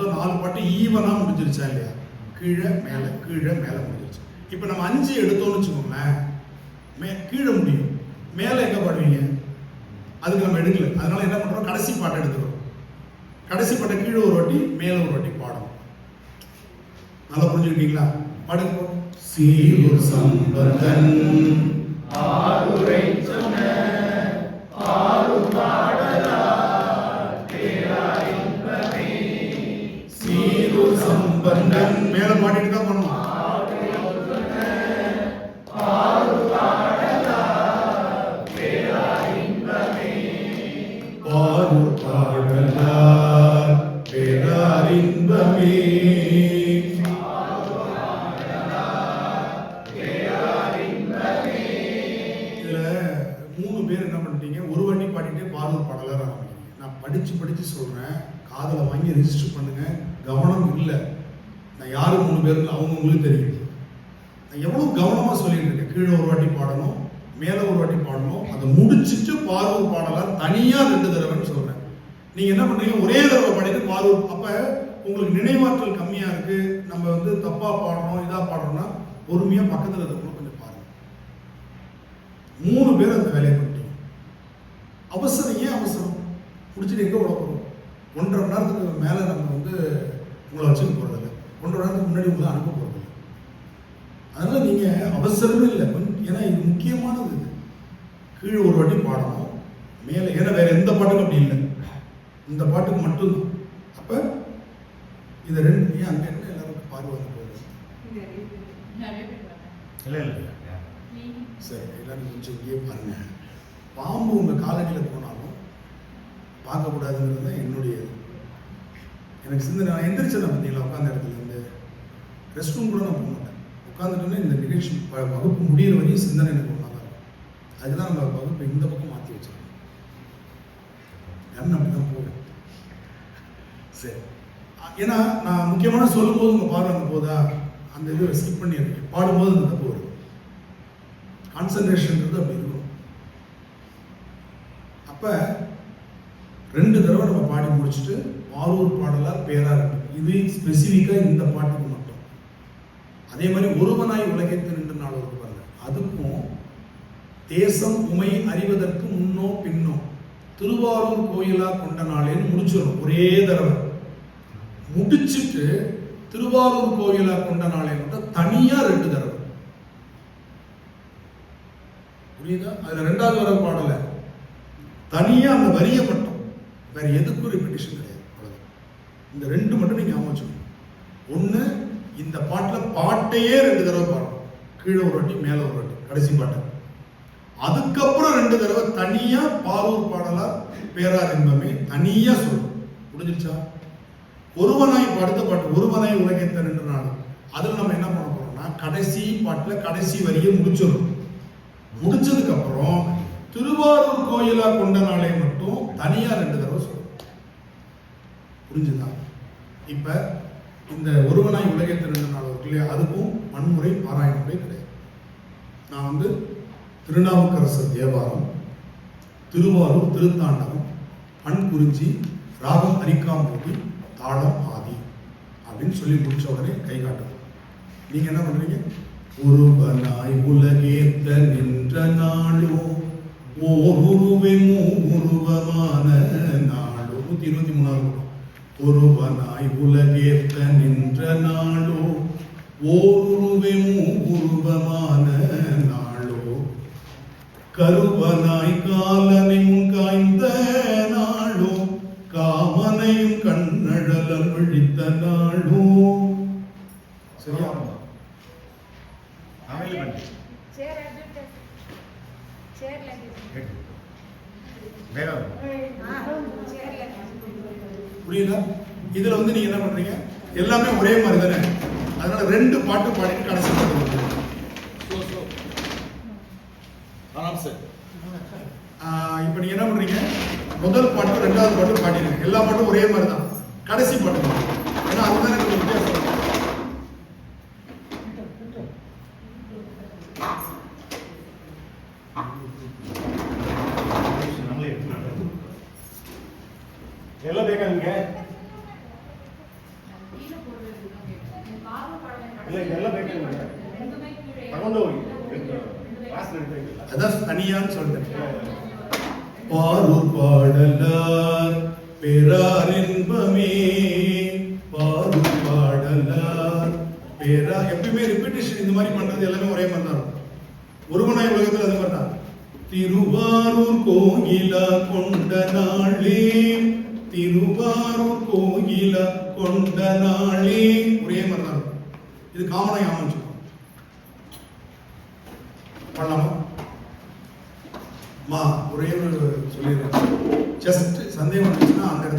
மொத்தம் நாலு பாட்டு ஈவனாக முடிஞ்சிருச்சா இல்லையா? கீழே மேலே கீழே மேலே முடிஞ்சிருச்சு. இப்போ நம்ம அஞ்சு எடுத்தோம்னு வச்சுக்கோங்களேன். மே கீழே முடியும். மேலே எங்கே பாடுவீங்க? அதுக்கு நம்ம எடுக்கல. அதனால என்ன பண்றோம்? கடைசி பாட்டை எடுத்துக்கிறோம். கடைசி பாட்டை கீழே ஒரு வாட்டி மேலே ஒரு வாட்டி பாடணும். நல்லா புரிஞ்சுருக்கீங்களா? பாடுங்க. சீர் சம்பந்தன் மேல பாடிட்டு தான் நான் படிச்சு படிச்சு சொல்றேன். காதல வாங்கி ரெஜிஸ்டர் பண்ணுங்க. கவனம் இல்லை. நான் யார் மூணு பேருக்கு அவங்கவுங்களுக்கு தெரியும். நான் எவ்வளோ கவனமாக சொல்லிட்டு இருக்கேன். கீழே ஒரு வாட்டி பாடணும் மேலே ஒரு வாட்டி பாடணும். அதை முடிச்சுட்டு பார்வூர் பாடலாம். தனியாக ரெண்டு தடவைன்னு சொல்கிறேன் நீங்கள் என்ன பண்ணுறீங்க ஒரே தடவை பாடிட்டு பார்வூர் அப்போ உங்களுக்கு நினைவாற்றல் கம்மியாக இருக்குது நம்ம வந்து தப்பாக பாடுறோம் இதாக பாடுறோம்னா பொறுமையாக பக்கத்தில் இருக்கணும் கொஞ்சம் பாருங்க. மூணு பேர் அந்த வேலையை பண்ணிட்டீங்க. அவசரம் ஏன் அவசரம்? முடிச்சுட்டு எங்கே உழப்போம் ஒன்றரை மணி நேரத்துக்கு மேலே நம்ம வந்து உங்களை வச்சுக்க போகிறது ஒன்றரை மணி நேரத்துக்கு முன்னாடி உங்களை அனுப்ப போறதில்ல அதனால நீங்க அவசரமே இல்லை. ஏன்னா இது முக்கியமானது இது. கீழே ஒரு வாட்டி பாடணும். மேலே ஏன்னா வேற எந்த பாட்டுக்கும் அப்படி இல்லை. இந்த பாட்டுக்கு மட்டும்தான். அப்ப இது ரெண்டு ஏன் அங்க என்ன எல்லாரும் பார்வை போகுது? இல்ல இல்ல சரி எல்லாரும் கொஞ்சம் இங்கேயே பாருங்க. பாம்பு உங்க காலடியில் போனாலும் பார்க்கக்கூடாதுங்கிறது தான் என்னுடைய இது. எனக்கு சிந்தனை நான் எந்திரிச்சேன் பார்த்தீங்களா? உட்காந்த இடத்துல இருந்து. ரெஸ்ட் ரூம் கூட நான் போக மாட்டேன். உட்காந்துட்டோன்னே இந்த நிகழ்ச்சி ப- வகுப்பு முடியிற வரையும் சிந்தனை எனக்கு ஒன்றா தான் இருக்கும். அதுதான் நம்ம வகுப்பை இந்த பக்கம் மாற்றி வச்சிருக்கோம். யாரும் அப்படி தான் போகும். சரி. ஏன்னா நான் முக்கியமான சொல்லும்போது உங்கள் பார்வை அங்கே போதா? அந்த இது ஸ்கிப் பண்ணியிருக்கேன் பாடும்போது அந்த தப்பு வரும் கான்சன்ட்ரேஷன்ன்றது அப்படி இருக்கும். அப்ப ரெண்டு தடவை பாடி முடிச்சுட்டு ஆரூர் பாடலாக பேராக இருக்கு இது ஸ்பெசிஃபிக்காக இந்த பாட்டுக்கு மட்டும். அதே மாதிரி ஒருவனாய் உலகத்தில் நின்று நாள் ஒரு பாருங்க அதுக்கும் தேசம் உமை அறிவதற்கு முன்னோ பின்னோ திருவாரூர் கோயிலா கொண்ட நாளேன்னு முடிச்சிடும் ஒரே தடவை. முடிச்சிட்டு திருவாரூர் கோயிலா கொண்ட நாளேன்னு தனியாக ரெண்டு தடவை. புரியுதா? அதில் ரெண்டாவது வர பாடலை. தனியாக அந்த வரியை மட்டும். வேறு எதுக்கும் ரிப்பிட்டிஷன் கிடையாது. அவ்வளவுதான். இந்த ரெண்டு மட்டும் நீங்கள் ஞாபகம் வச்சுக்கணும். இந்த பாட்டில் பாட்டையே ரெண்டு தடவை பாடணும். கீழே ஒரு வாட்டி மேலே ஒரு வாட்டி கடைசி பாட்டு. அதுக்கப்புறம் ரெண்டு தடவை தனியாக பாரூர் பாடலா பேரார் என்பமே தனியாக சொல்லணும். முடிஞ்சிருச்சா ஒருவனாய் அடுத்த பாட்டு ஒருவனாய் உலகத்தை ரெண்டு நாள் அதுல நம்ம என்ன பண்ண போறோம்னா கடைசி பாட்டில் கடைசி வரியை முடிச்சிடணும். முடிச்சதுக்கு அப்புறம் திருவாரூர் கோயிலா கொண்ட நாளை மட்டும் தனியா ரெண்டு தடவை சொல்லணும் புரிஞ்சுதா? இப்போ இந்த ஒருவனாய் உலகத்தை ரெண்டு நாள் இருக்கு இல்லையா அதுக்கும் வன்முறை பாராயண கிடையாது. நான் வந்து திருநாவுக்கரசர் தேவாரம் திருவாரூர் திருத்தாண்டகம் பண் குறிஞ்சி ராகம் அரிக்காம்பூதி தாளம் ஆதி அப்படின்னு சொல்லி முடிச்ச உடனே கை காட்டும் நீங்கள் என்ன பண்ணுறீங்க ஒருவனாய் உலகேத்த நின்ற நாளோ ஓர் உருவே மூருவமான நாளோ நூத்தி இருபத்தி மூணாவது. ஒருவனாய் உலகேத்த நின்ற நாளோ ஓருருவே மூருவமான நாளோ கருவனாய் காலனை முன் காய்ந்த நாளோ காமனையும் கண்ணழலம் விழித்த நாளோ சரியா வேகம் புரியுதா? இதுல வந்து நீங்க என்ன பண்றீங்க? எல்லாமே ஒரே மாதிரி தானே? அதனால ரெண்டு பாட்டு பாடிட்டு கடைசி பாட்டு ஆமாம் சார் இப்போ நீங்க என்ன பண்றீங்க? முதல் பாட்டு ரெண்டாவது பாட்டு பாடிடுங்க. எல்லா பாட்டும் ஒரே மாதிரி தான். கடைசி பாட்டு தான். ஏன்னா அதுதான் வித்தியாசம். எடுத்து அதான் தனியான்னு சொல்லிட்டேன் பாரூர் பாடலார் பெறார் இன்பமே பாரூர். பாடலார் பேரா எப்பயுமே ரிப்பீட்டேஷன் இந்த மாதிரி பண்றது எல்லாமே ஒரே மாதிரி தான் ஒருவனாய் உலகத்தில் அது மாதிரி தான் திருவாரூர் கோயிலா கொண்ட நாளே திருவாரூர் கோயில கொண்ட நாளே ஒரே மாதிரி தான் இது காமனாக அமைஞ்சு பண்ணலாமா? மா ஒரே ஒரு சொல்லிடுறேன். ஜஸ்ட் சந்தேகம் வந்துச்சுன்னா அந்த இடத்துல